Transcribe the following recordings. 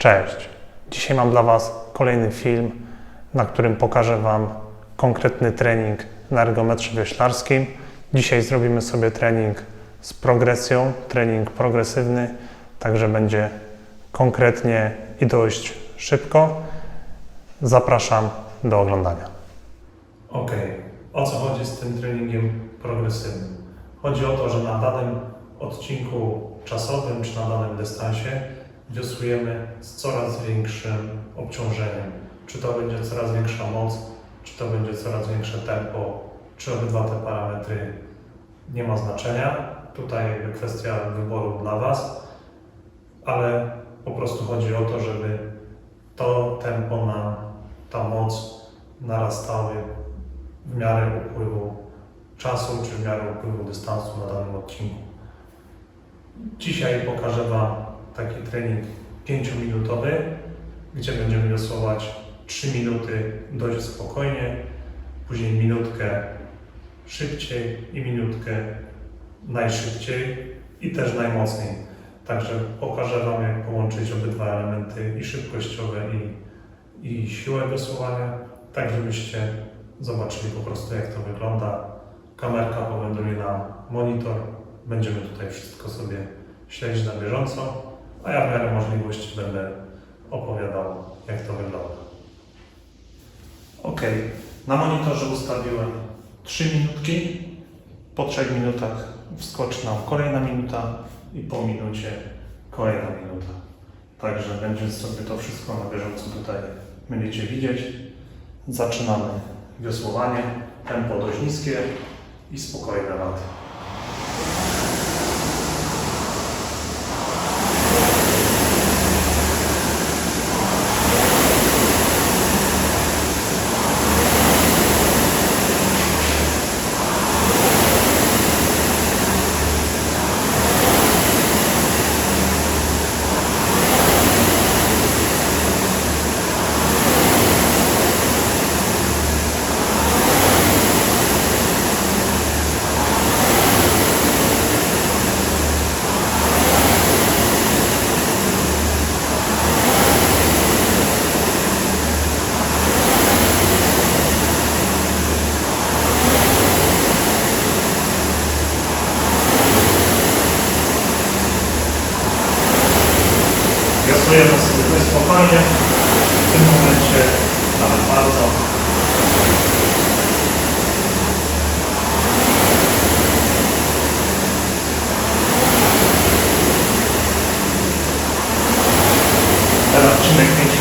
Cześć. Dzisiaj mam dla Was kolejny film, na którym pokażę Wam konkretny trening na ergometrze wioślarskim. Dzisiaj zrobimy sobie trening z progresją, trening progresywny, także będzie konkretnie i dość szybko. Zapraszam do oglądania. Ok, o co chodzi z tym treningiem progresywnym? Chodzi o to, że na danym odcinku czasowym czy na danym dystansie wiosłujemy z coraz większym obciążeniem. Czy to będzie coraz większa moc, czy to będzie coraz większe tempo, czy obydwa te parametry nie ma znaczenia. Tutaj kwestia wyboru dla Was, ale po prostu chodzi o to, żeby to tempo nam, ta moc narastały w miarę upływu czasu, czy w miarę upływu dystansu na danym odcinku. Dzisiaj pokażę Wam taki trening 5-minutowy, gdzie będziemy wiosłować 3 minuty dość spokojnie, później minutkę szybciej i minutkę najszybciej i też najmocniej. Także pokażę Wam, jak połączyć obydwa elementy i szybkościowe, i, i siłę wiosłowania, tak żebyście zobaczyli po prostu, jak to wygląda. Kamerka powędruje na monitor. Będziemy tutaj wszystko sobie śledzić na bieżąco, a ja w miarę możliwości będę opowiadał, jak to wygląda. Ok, na monitorze ustawiłem 3 minutki. Po 3 minutach wskoczy nam kolejna minuta i po minucie kolejna minuta. Także będzie sobie to wszystko na bieżąco tutaj będziecie widzieć. Zaczynamy wiosłowanie. Tempo dość niskie i spokojne laty. Wiosłujemy sobie spokojnie. W tym momencie nawet bardzo. Ten odcinek 5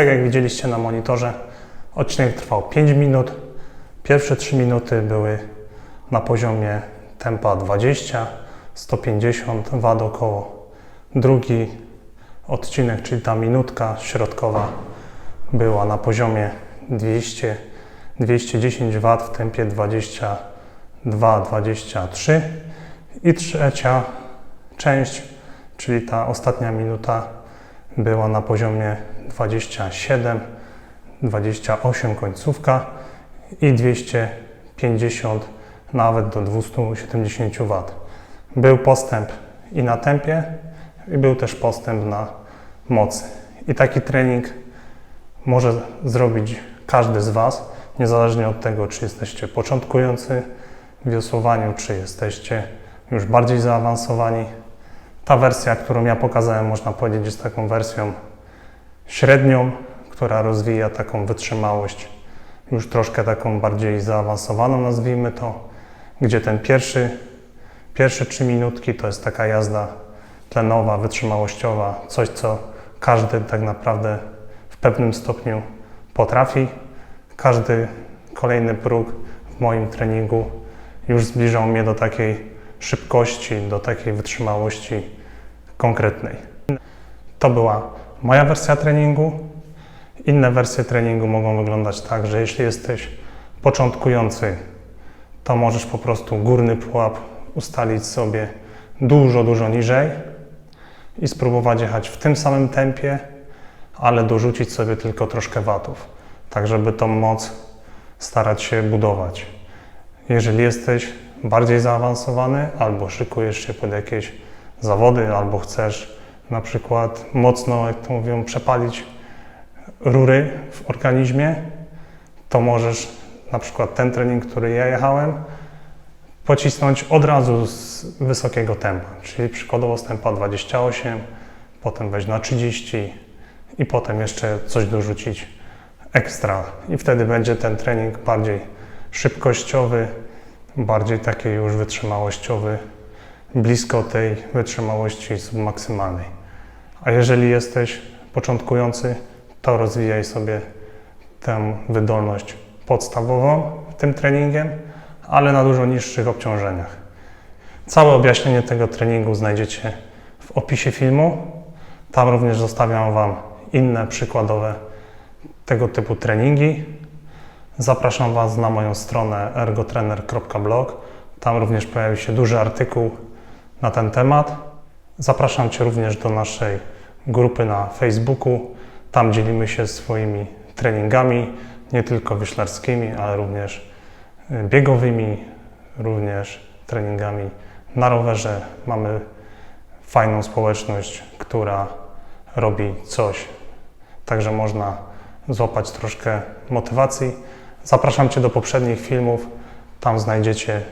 Tak jak widzieliście na monitorze, odcinek trwał 5 minut. Pierwsze 3 minuty były na poziomie tempa 20, 150 W około. Drugi odcinek, czyli ta minutka środkowa, była na poziomie 200, 210 W w tempie 22-23. I trzecia część, czyli ta ostatnia minuta, była na poziomie 27, 28 końcówka i 250 nawet do 270 W. Był postęp i na tempie, i był też postęp na mocy. I taki trening może zrobić każdy z Was, niezależnie od tego, czy jesteście początkujący w wiosłowaniu, czy jesteście już bardziej zaawansowani. Ta wersja, którą ja pokazałem, można powiedzieć, jest taką wersją średnią, która rozwija taką wytrzymałość, już troszkę taką bardziej zaawansowaną, nazwijmy to, gdzie ten pierwszy, pierwsze trzy minutki to jest taka jazda tlenowa, wytrzymałościowa, coś, co każdy tak naprawdę w pewnym stopniu potrafi. Każdy kolejny próg w moim treningu już zbliżał mnie do takiej szybkości, do takiej wytrzymałości konkretnej. To była moja wersja treningu. Inne wersje treningu mogą wyglądać tak, że jeśli jesteś początkujący, to możesz po prostu górny pułap ustalić sobie dużo, dużo niżej i spróbować jechać w tym samym tempie, ale dorzucić sobie tylko troszkę watów, tak żeby tą moc starać się budować. Jeżeli jesteś bardziej zaawansowany albo szykujesz się pod jakieś zawody, albo chcesz na przykład mocno, jak to mówią, przepalić rury w organizmie, to możesz na przykład ten trening, który ja jechałem, pocisnąć od razu z wysokiego tempa, czyli przykładowo z tempa 28, potem wejść na 30 i potem jeszcze coś dorzucić ekstra. I wtedy będzie ten trening bardziej szybkościowy, bardziej taki już wytrzymałościowy, blisko tej wytrzymałości submaksymalnej. A jeżeli jesteś początkujący, to rozwijaj sobie tę wydolność podstawową tym treningiem, ale na dużo niższych obciążeniach. Całe objaśnienie tego treningu znajdziecie w opisie filmu. Tam również zostawiam Wam inne przykładowe tego typu treningi. Zapraszam Was na moją stronę ergotrener.blog. Tam również pojawi się duży artykuł na ten temat. Zapraszam Cię również do naszej grupy na Facebooku. Tam dzielimy się swoimi treningami, nie tylko wyślarskimi, ale również y, biegowymi, również treningami na rowerze. Mamy fajną społeczność, która robi coś, także można złapać troszkę motywacji. Zapraszam Cię do poprzednich filmów. Tam znajdziecie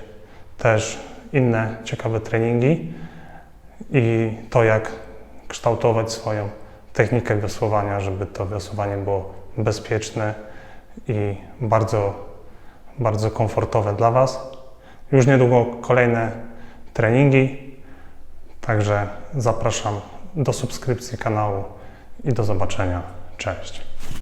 też inne ciekawe treningi i to, jak kształtować swoją technikę wiosłowania, żeby to wiosłowanie było bezpieczne i bardzo, bardzo komfortowe dla Was. Już niedługo kolejne treningi, także zapraszam do subskrypcji kanału i do zobaczenia. Cześć.